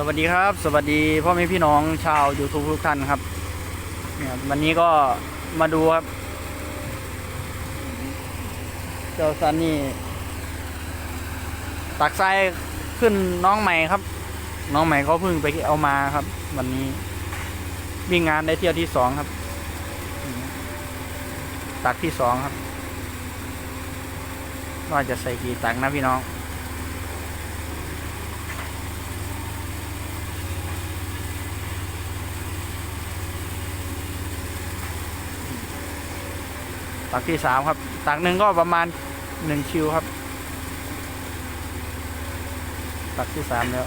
สวัสดีครับ สวัสดีพ่อแม่พี่น้องชาว YouTube ทุกท่านครับเนี่ยวันนี้ก็มาดูครับ เจ้าซันนี่ ตักทรายขึ้นน้องใหม่ครับ น้องใหม่เขาเพิ่งไปเอามาครับ วันนี้วิ่งงานได้เที่ยวที่สองครับ ตักที่สองครับว่าจะใส่กี่ตักนะพี่น้อง ตักที่สามครับ ตักหนึ่งก็ประมาณหนึ่งคิวครับ ตักที่สามแล้ว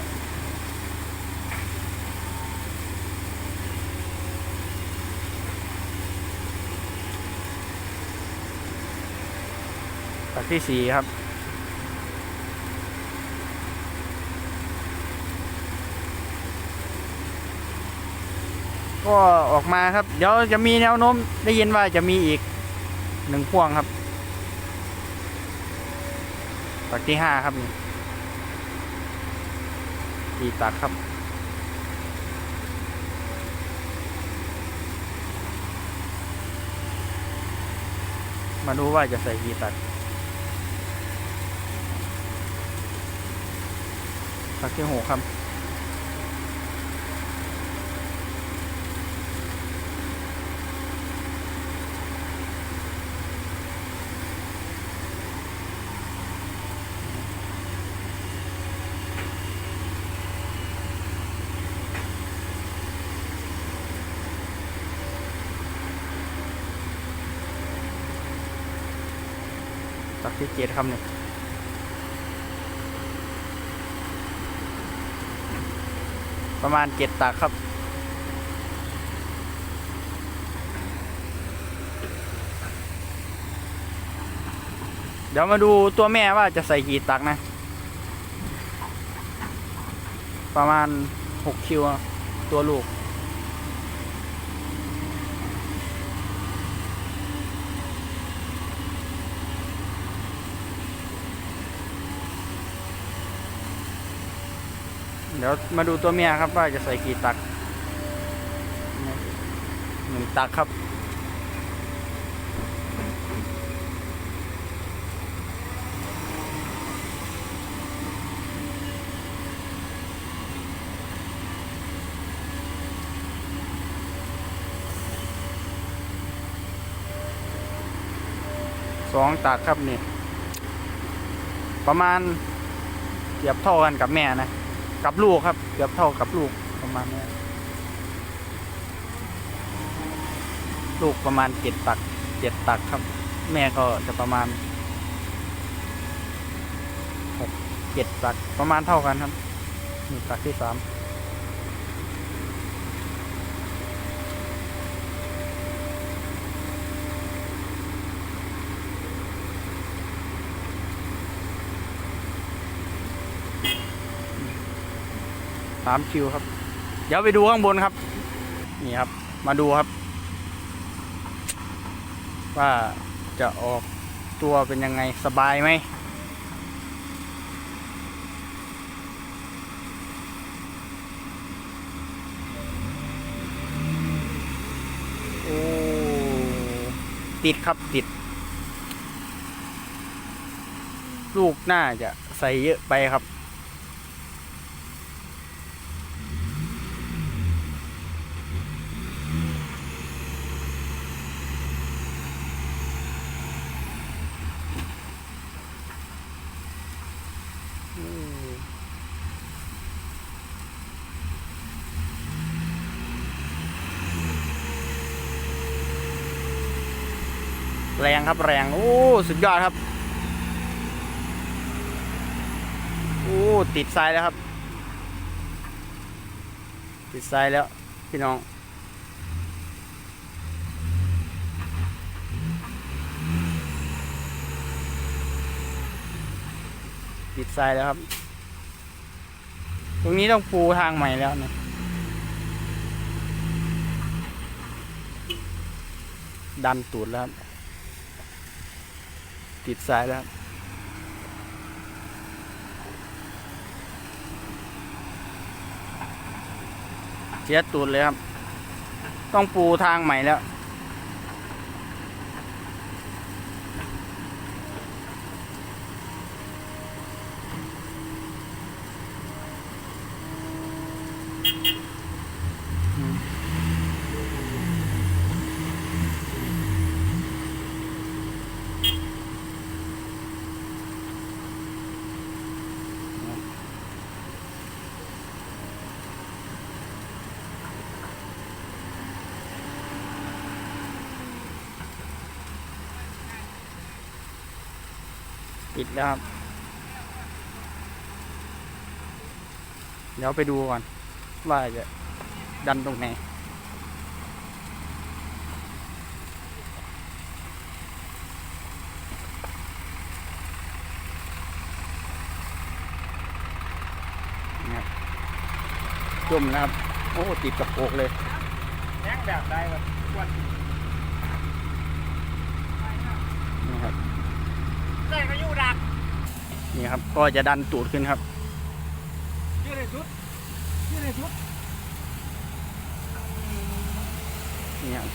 ตักที่สี่ครับ ก็ออกมาครับ เดี๋ยวจะมีแนวโน้มได้ยินว่าจะมีอีก หนึ่งพ่วงครับตักที่ห้าครับนี่สี่ตักครับมาดูว่าจะใส่กี่ตักตักที่หกครับ ตักที่เจ็ดครับเนี่ยประมาณเจ็ดตักครับ เดี๋ยวมาดูตัวแม่ว่าจะใส่กี่ตักนะ ประมาณหกคิวตัวลูก เดี๋ยวมาดูตัวเมียครับว่าจะใส่กี่ตักหนึ่งตักครับ สองตักครับนี่ ประมาณเทียบเท่ากันกับแม่นะ กับลูกครับ เกือบเท่ากับลูกประมาณนี้ลูกประมาณเจ็ดตักเจ็ดตักครับ แม่ก็จะประมาณหกเจ็ดตักประมาณเท่ากันครับนี่ตักที่สาม สามคิวครับ เดี๋ยวไปดูข้างบนครับ นี่ครับ มาดูครับ ว่าจะออกตัวเป็นยังไงสบายไหมโอ้ติดครับติด ลูกน่าจะใส่เยอะไปครับ แรงครับแรง โอ้ สุดยอดครับ โอ้ ติดทรายแล้วครับ ติดทรายแล้วพี่น้องติดทรายแล้วครับ ตรงนี้ต้องปูทางใหม่แล้วนะดันตูดแล้วครับ ติดสายแล้วเสียตูดเลยครับ ต้องปูทางใหม่แล้ว ปิดแล้วครับ เดี๋ยวไปดูก่อน ว่าจะดันตรงไหนจุ่มนะครับ โอ้ ติดกับโอกเลยแย่งแบบใดแบบกวน นี่ครับ ใส่ก็อยู่ดักนี่ครับ ก็จะดันตูดขึ้นครับยืดในชุดยืดในชุดนี่ครับ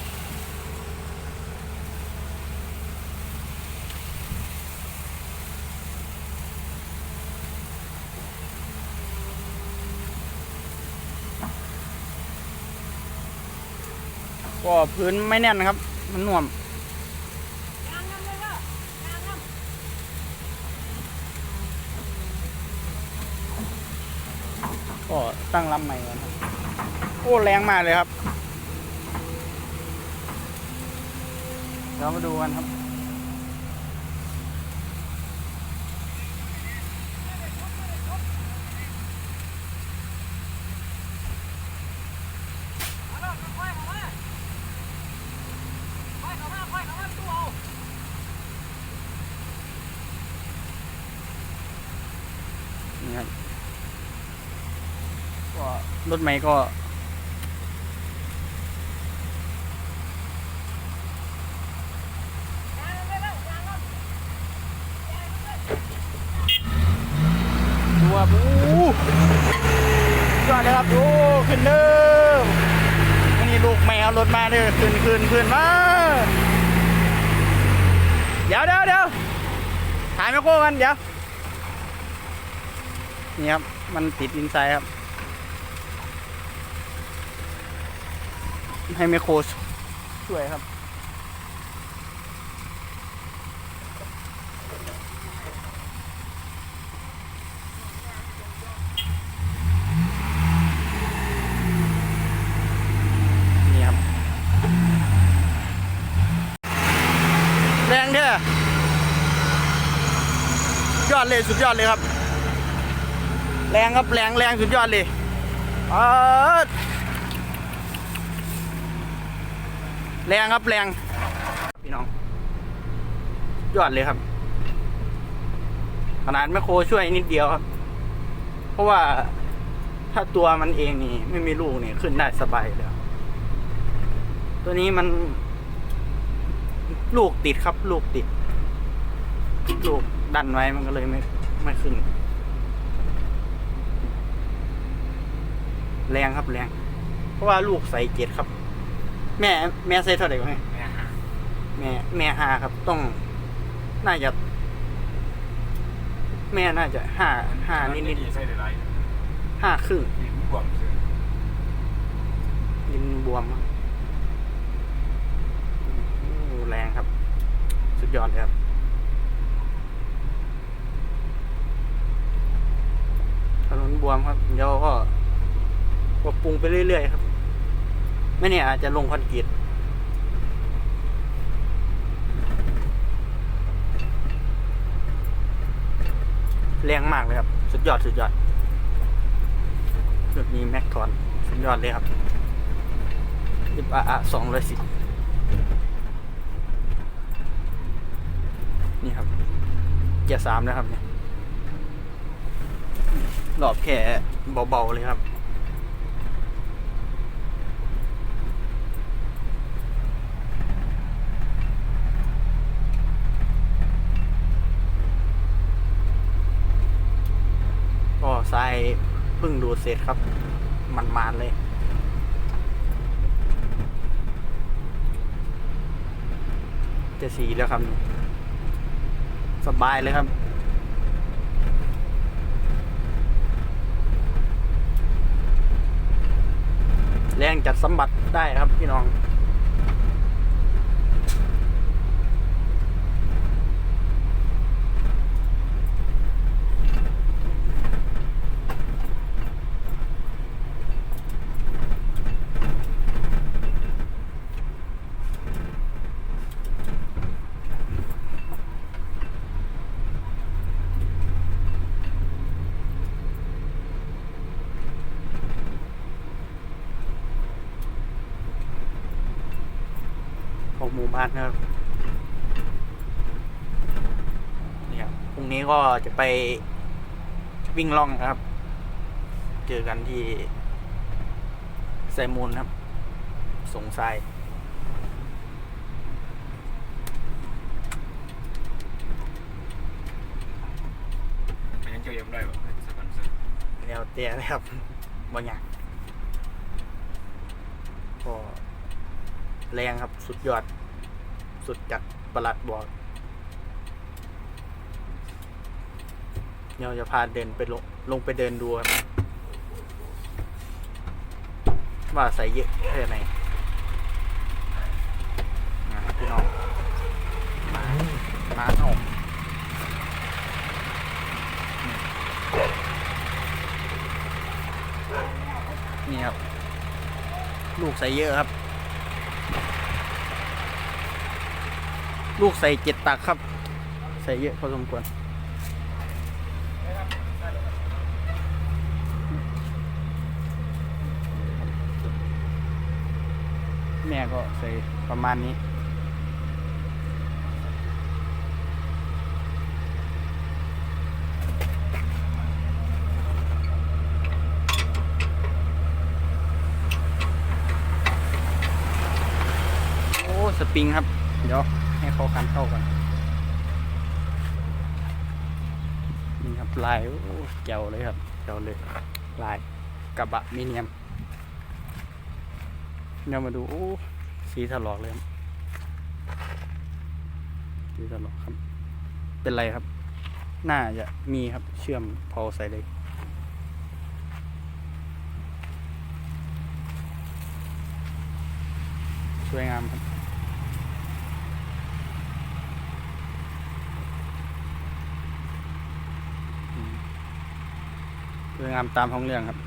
ก็พื้นไม่แน่นนะครับ มันหน่วม งานนั่นเลยล่ะงานนั่น ก็ ตั้งลำใหม่ก่อนครับโอ้แรงมากเลยครับเดี๋ยวมาดูกันครับ เอาล่ะค่อยๆเข้ามาค่อยเข้ามาค่อยเข้ามาตู้เอา นี่ครับ ก็ร ถใหม่ก็งานนั่นเลยล่ะงานนั่นดูครับโอ้ยอดเลยครับโอ้ขึ้นเด้อนี่ลูกแมวรถมาเด้อขึ้นขึ้นขึ้นมาเดี๋ยวเดี๋ยวเดี๋ยวถ่ายไม่โครกันเดี๋ยวนี่ครับ มันติดอินไซด์ครับ ให้ไมโครช่วยครับ นี่ครับ แรงเด้อยอดเลยสุดยอดเลยครับ แรงครับแรงแรงสุดยอดเลย เออ แรงครับแรงพี่น้อง ยอดเลยครับ ขนาดแมคโครช่วยนิดเดียวครับ เพราะว่าถ้าตัวมันเองนี่ ไม่มีลูกนี่ขึ้นได้สบายเลยตัวนี้มัน ลูกติดครับ ลูกติด ลูกดันไว้มันก็เลยไม่ไม่ขึ้น แรงครับแรง เพราะว่าลูกใส่เจ็ดครับ แม่แม่ใส่เท่าไหร่วะเนี่ยเนี่ยฮะแม่แม่ห้าครับต้อง น่าจะ แม่น่าจะห้าห้านิดนิดใส่ได้ไรๆห้าครึ่งหินบวมเสือดินบวมครับโอ้แรงครับ สุดยอดเลยครับ ถนนบวมครับเดี๋ยวก็ปรับปรุงไปเรื่อยๆครับ ไม่เนี่ยอาจจะลงคอนกรีตแรงมากเลยครับ สุดยอดสุดยอดจุดนี้แม็กทอนสุดยอดเลยครับสิบอะสองร้อยสิบนี่ครับ เกียร์สามนะครับเนี่ยรอบแค่เบา ๆ เลยครับ เพิ่งดูเสร็จครับ มันมาเลย จะสีแล้วครับ สบายเลยครับแรงจัดสมบัติได้ครับพี่น้อง บ้านนะครับเนี่ยครับพรุ่งนี้ก็จะไปวิ่งล่องนะครับ เจอกันที่ไซมูลครับ สงทรายมันยังเกี่ยวเอ็มได้ป่ะสปอนเซอร์แล้วแต่เลยครับบางอย่างก็แรงครับ สุดยอด สุดจัดประหลัดบอกเดี๋ยวจะพาเดินไปลงลงไปเดินดูครับว่าใส่เยอะแค่ไหนพี่น้องมามาเอนี่ครับ ลูกใส่เยอะครับ ลูกใส่เจ็ดตักครับ ใส่เยอะพอสมควรแม่ก็ใส่ประมาณนี้ โอ้ สปริงครับ เดี๋ยว ให้เขาคันเข้ากันนี่ครับลายโอ้แจ๋วเลยครับแจ๋วเลยลายกระบะมีเนียมเดี๋ยมาดูโอ้สีถลอกเลยสีถลอกครับ เป็นไรครับ น่าจะมีครับเชื่อมพอใส่เลยสวยงามครับ สวยงามตามท้องเรื่องครับ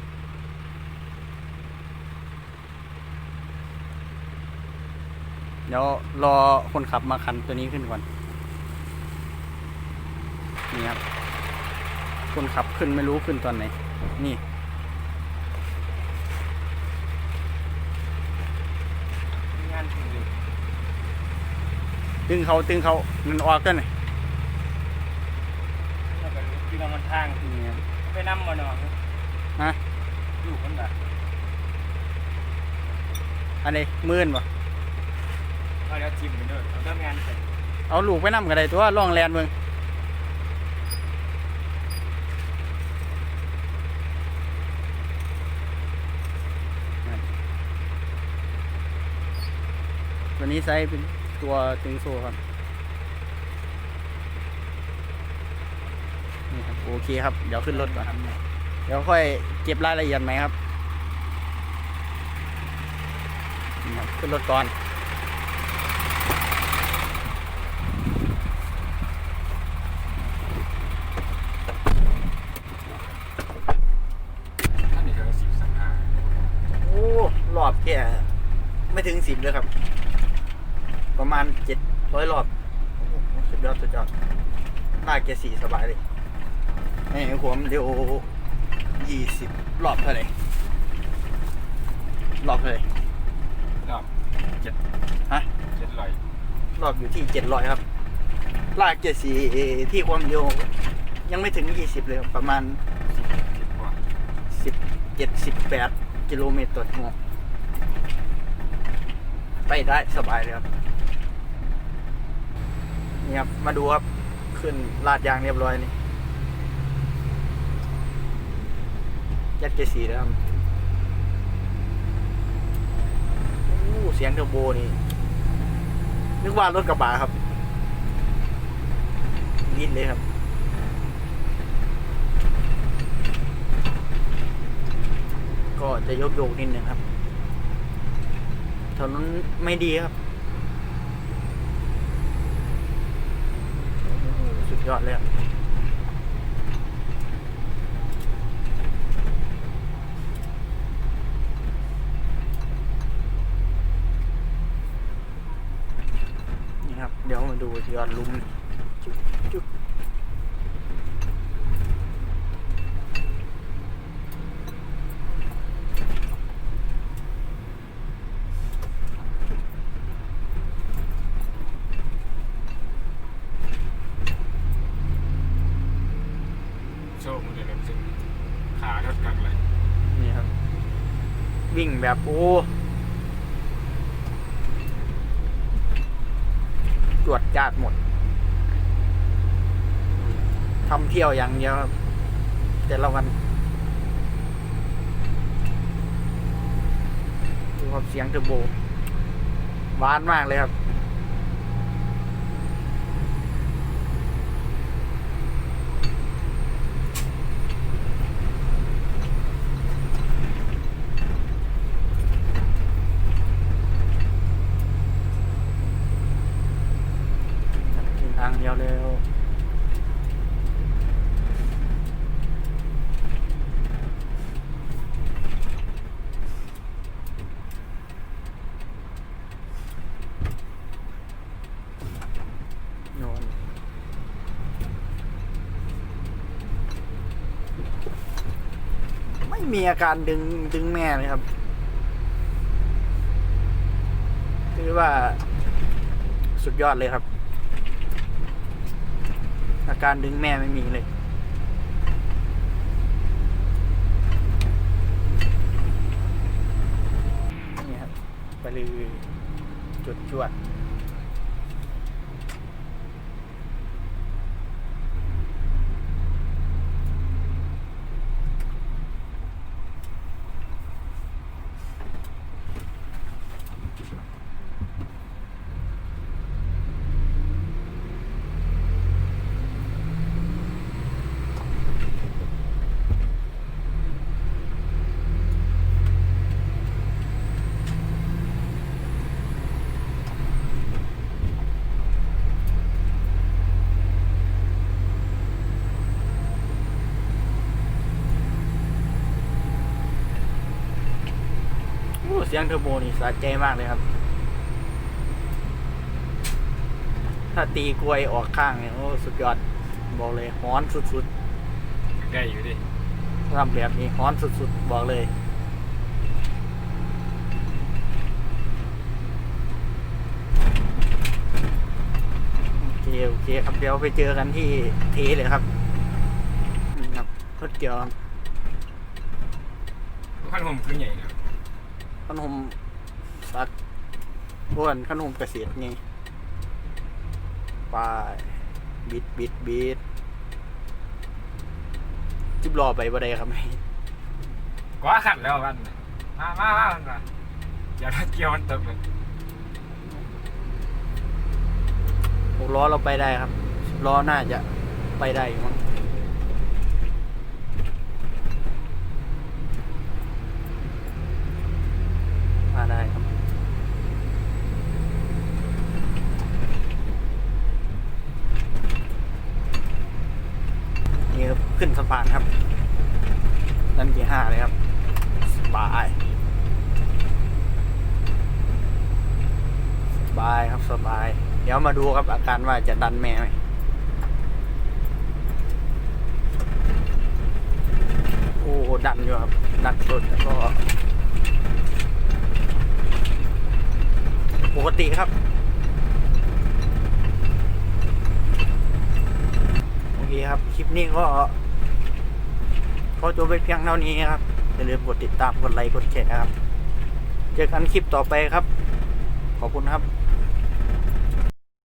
เดี๋ยวรอคนขับมาคันตัวนี้ขึ้นก่อน นี่ครับ คนขับขึ้นไม่รู้ขึ้นตอนไหน นี่ตึงเขาตึงเขามันออกกันเลยแล้วก็พี่น้องมันทางนี่ครับ ไปนั่มาเนาะฮะลูกมันแบบอันนี้มื่นปะเอาแล้วจิ้มกันด้วยเอาทำงานเสร็จเอาลูกไปนำกันได้ตัวล่องแลนเมืองตัวนี้ไซส์เป็นตัวตึงโซ่ครับ นี่ครับ โอเคครับ เดี๋ยวขึ้นรถก่อน เดี๋ยวค่อยเก็บรายละเอียดไหมครับนี่ครับขึ้นรถก่อนท่านนี่ก็สิบสามห้าโอ้รอบแค่ไม่ถึงสิบเลยครับ ประมาณเจ็ดร้อยรอบโอ้โหสุดยอดสุดยอดลากแกสี่สบายเลย นี่ผมเดี๋ยวยี่สิบรอบเท่าไหร่รอบเท่าไหร่รอบเจ็ดฮะเจ็ดร้อยรอบอยู่ที่เจ็ดร้อยครับ ลากเจ็ดสี่ที่ความเร็วยังไม่ถึงยี่สิบเลยครับประมาณสิบสิบกว่าสิบเจ็ดสิบแปดกิโลเมตรต่อชั่วโมงไปได้สบายเลยครับนี่ครับมาดูครับขึ้นลาดยางเรียบร้อยนี่ ยัดเกสีแล้วครับโอ้เสียงเทอร์โบนี่ นึกว่ารถกระบะครับยินเลยครับก็จะยกโยกนิดนึงครับถนนไม่ดีครับ สุดยอดเลยครับนี่ครับ เดี๋ ยวมาดูยอดลุมจุ๊บจุ๊บโชคมันจะเริ่มสึกขาทัดกันเลย นี่ครับ วิ่งแบบโอ้จวดจาดหมด ทำเที่ยวอย่างเดียวครับแต่ละวันดูครับเสียงเทอร์โบหวานมากเลยครับ ถึงทางเดียวเร็วโนนไมีอาการดึงดึงแม่เลยครับคือว่าสุดยอดเลยครับ อาการดึงแม่ไม่มีเลยนี่ครับไปเลยจุดจวด โอ้ เสียงเทอร์โบนี่สะใจมากเลยครับ ถ้าตีกลวยออกข้างเนี่ยโอ้สุดยอด บอกเลยฮ้อนสุดได้อยู่ดิๆทำแบบนี้ฮ้อนสุดๆ บอกเลยโอเคโอเคครับเดี๋ยวไปเจอกันที่เทเลยครับนี่ครับรถเกี่ยวครับพันผมคือใหญ่นะ ขนมสักบ้วนขนมเกษตรไงไปบิดบิดบิดจิบรอไปบ่ได้ครับกว่าขัดแล้วกัน มามามามาอย่าถ้าเกี่ยวมันตกเลยหกล้อเราไปได้ครับสิบล้อน่าจะไปได้อยู่มั้งมาได้ครับ นี่ครับ ขึ้นสะพานครับด้านที่ห้าเลยครับสบายสบายครับสบาย เดี๋ยวมาดูครับอาการว่าจะดันแม่ไหมโอ้ดันอยู่ครับ ดันสุดแล้วก็ ปกติครับ โอเคครับ คลิปนี้ก็ ขอจบไปเพียงเท่านี้ครับอย่าลืมกดติดตามกดไลค์กดแชร์ครับ เจอกันคลิปต่อไปครับ ขอบคุณครับ